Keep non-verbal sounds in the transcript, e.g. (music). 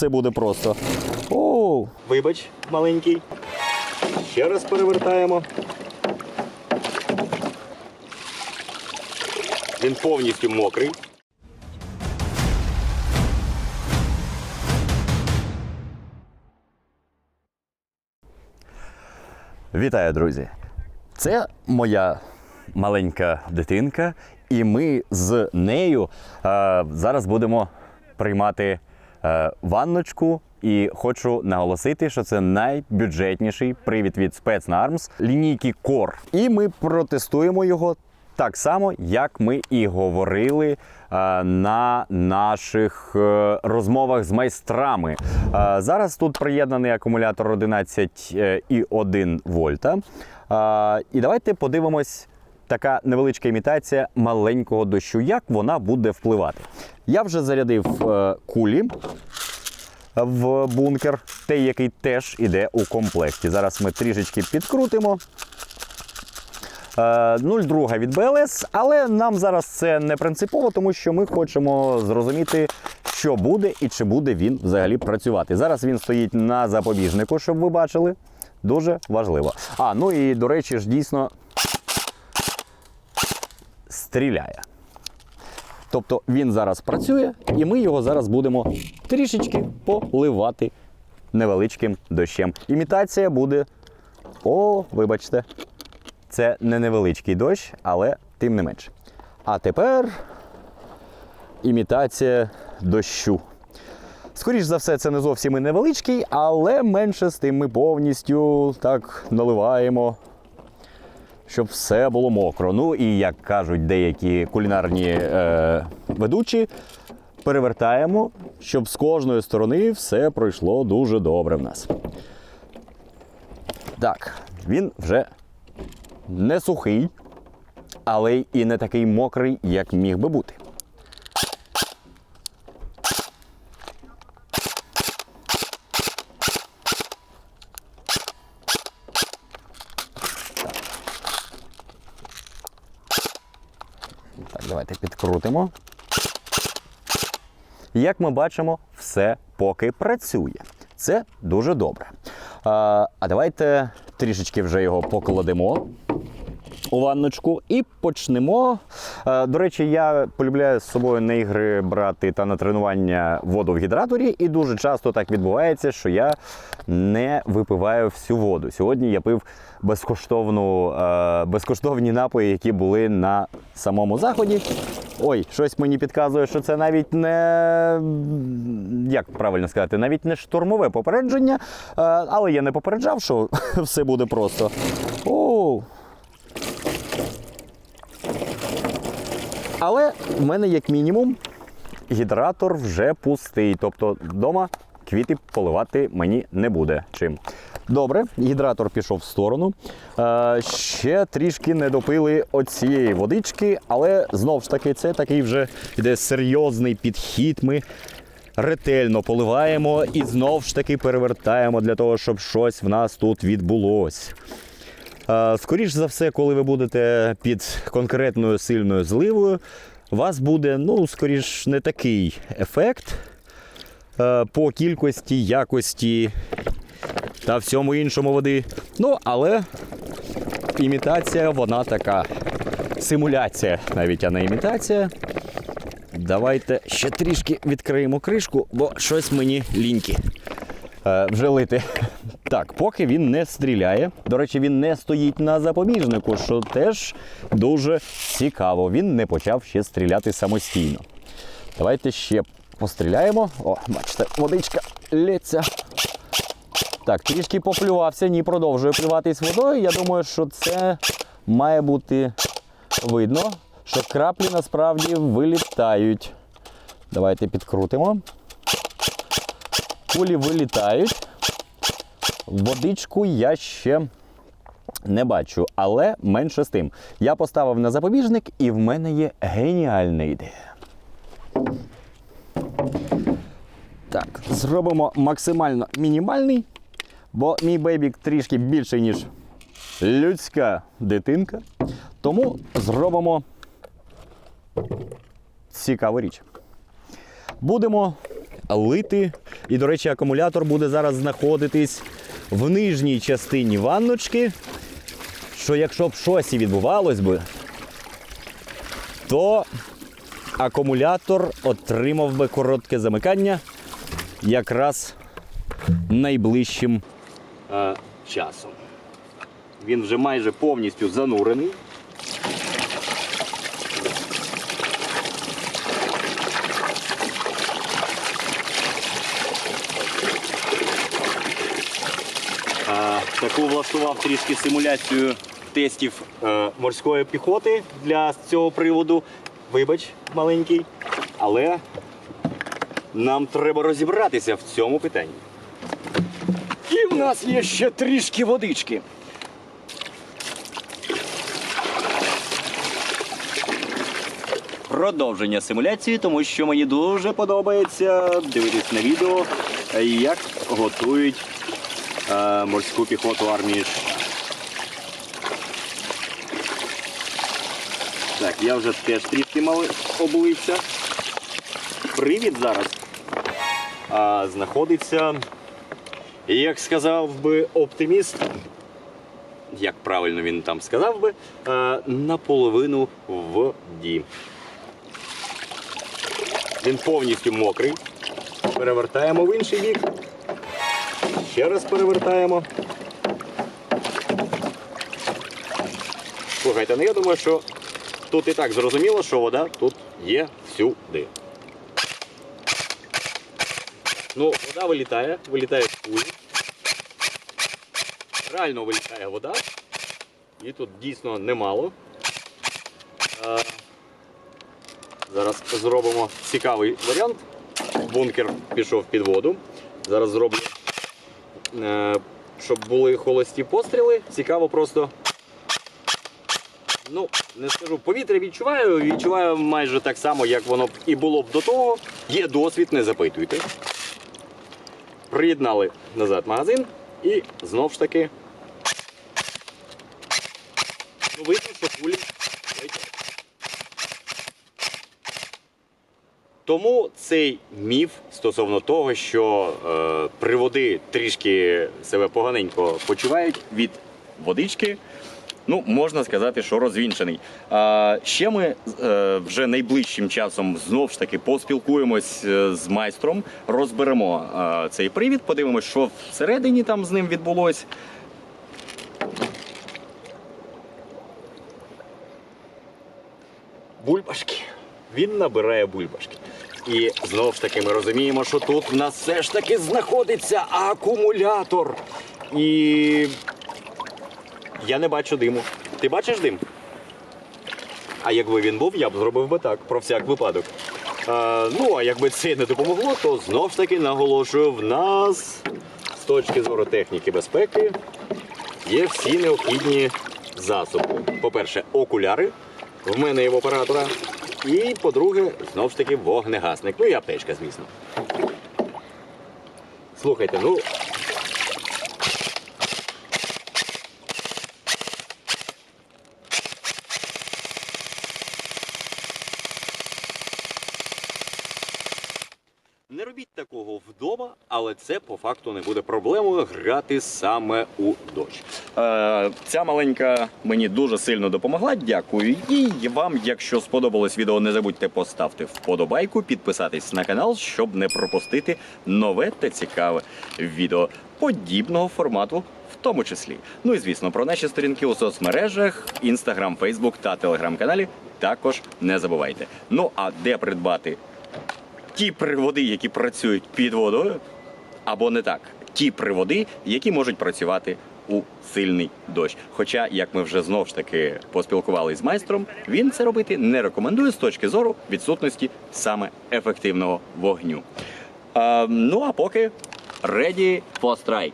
все буде просто. Оу. Вибач, маленький. Ще раз перевертаємо. Він повністю мокрий. Вітаю, друзі! Це моя маленька дитинка, і ми з нею е, зараз будемо приймати ванночку. І хочу наголосити, що це найбюджетніший привід від Спецнармс лінійки Core. І ми протестуємо його так само, як ми і говорили е, на наших е, розмовах з майстрами. Е, зараз тут приєднаний акумулятор 11,1 вольта. Е, і давайте подивимось. Така невеличка імітація маленького дощу, як вона буде впливати. Я вже зарядив е, кулі в бункер, той, який теж іде у комплекті. Зараз ми трішечки підкрутимо. Е, 0,2 від БЛС, але нам зараз це не принципово, тому що ми хочемо зрозуміти, що буде і чи буде він взагалі працювати. Зараз він стоїть на запобіжнику, щоб ви бачили. Дуже важливо. А, ну і до речі, ж дійсно стріляє. Тобто він зараз працює, і ми його зараз будемо трішечки поливати невеличким дощем. Імітація буде. О, вибачте, це не невеличкий дощ, але тим не менше. А тепер імітація дощу. Скоріш за все, це не зовсім і невеличкий, але менше з тим ми повністю так наливаємо щоб все було мокро. Ну і як кажуть деякі кулінарні е, ведучі, перевертаємо, щоб з кожної сторони все пройшло дуже добре в нас. Так, він вже не сухий, але і не такий мокрий, як міг би бути. Так, підкрутимо. Як ми бачимо, все поки працює. Це дуже добре. А, а давайте трішечки вже його покладемо у ванночку і почнемо. Е, До речі, я полюбляю з собою на ігри брати та на тренування воду в гідраторі, і дуже часто так відбувається, що я не випиваю всю воду. Сьогодні я пив безкоштовну, е, безкоштовні напої, які були на самому заході. Ой, щось мені підказує, що це навіть не як правильно сказати, навіть не штурмове попередження. Е, Але я не попереджав, що (laughs) все буде просто. Оу. Але в мене, як мінімум, гідратор вже пустий. Тобто вдома квіти поливати мені не буде чим. Добре, гідратор пішов в сторону. Е, ще трішки не допили оцієї водички, але знов ж таки, це такий вже йде серйозний підхід. Ми ретельно поливаємо і знов ж таки перевертаємо для того, щоб щось в нас тут відбулось. Е, Скоріш за все, коли ви будете під конкретною сильною зливою, у вас буде, ну, скоріш, не такий ефект е, по кількості, якості та всьому іншому води. Ну, але імітація, вона така. Симуляція, навіть а не імітація. Давайте ще трішки відкриємо кришку, бо щось мені ліньки е, вже лити. Так, поки він не стріляє. До речі, він не стоїть на запобіжнику, що теж дуже цікаво. Він не почав ще стріляти самостійно. Давайте ще постріляємо. О, бачите, водичка лється. Так, трішки поплювався, ні, продовжує плюватись водою. Я думаю, що це має бути видно, що краплі насправді вилітають. Давайте підкрутимо. Кулі вилітають. Водичку я ще не бачу, але менше з тим. Я поставив на запобіжник, і в мене є геніальна ідея. Так, зробимо максимально мінімальний, бо мій бейбік трішки більший, ніж людська дитинка. Тому зробимо цікаву річ. Будемо лити. І, до речі, акумулятор буде зараз знаходитись в нижній частині ванночки. Що якщо б щось і відбувалось би, то акумулятор отримав би коротке замикання якраз найближчим е, часом. Він вже майже повністю занурений. Е, Таку влаштував трішки симуляцію тестів е, морської піхоти для цього приводу. Вибач, маленький. Але нам треба розібратися в цьому питанні. І в нас є ще трішки водички. Продовження симуляції, тому що мені дуже подобається дивитись на відео, як готують морську піхоту армії. Так, я вже теж трішки облився. Привід зараз а, знаходиться, як сказав би оптиміст, як правильно він там сказав би, а, наполовину в воді. Він повністю мокрий. Перевертаємо в інший бік. Ще раз перевертаємо. Слухайте, ну я думаю, що тут і так зрозуміло, що вода тут є всюди. Ну, вода вилітає, вилітає з кулі. Реально вилітає вода. І тут дійсно немало. Зараз зробимо цікавий варіант. Бункер пішов під воду. Зараз зроблю, е, щоб були холості постріли. Цікаво просто. Ну, не скажу, повітря відчуваю, відчуваю майже так само, як воно б і було б до того. Є досвід, не запитуйте. Приєднали назад магазин і знов ж таки. Ну, видно, що кулі летять. Тому цей міф стосовно того, що е, приводи трішки себе поганенько почувають від водички, ну можна сказати, що розвінчений. А ще ми е, вже найближчим часом знов ж таки поспілкуємось е, з майстром, розберемо е, цей привід, подивимось, що всередині там з ним відбулось. Бульбашки. Він набирає бульбашки. І знову ж таки ми розуміємо, що тут в нас все ж таки знаходиться акумулятор. І я не бачу диму. Ти бачиш дим? А якби він був, я б зробив би так, про всяк випадок. А, ну, а якби це не допомогло, то знов ж таки наголошую, в нас з точки зору техніки безпеки є всі необхідні засоби. По-перше, окуляри. В мене і в оператора. І, по-друге, знову ж таки вогнегасник. Ну і аптечка, звісно. Слухайте, ну. Не робіть такого вдома, але це по факту не буде проблемою грати саме у дощ. Е, ця маленька мені дуже сильно допомогла. Дякую їй. Вам, якщо сподобалось відео, не забудьте поставити вподобайку, підписатись на канал, щоб не пропустити нове та цікаве відео подібного формату. В тому числі, ну і звісно, про наші сторінки у соцмережах, Instagram, Facebook та телеграм-каналі також не забувайте. Ну а де придбати ті приводи, які працюють під водою, або не так, ті приводи, які можуть працювати у сильний дощ. Хоча, як ми вже знов ж таки поспілкувалися з майстром, він це робити не рекомендує з точки зору відсутності саме ефективного вогню. А, ну а поки ready for strike.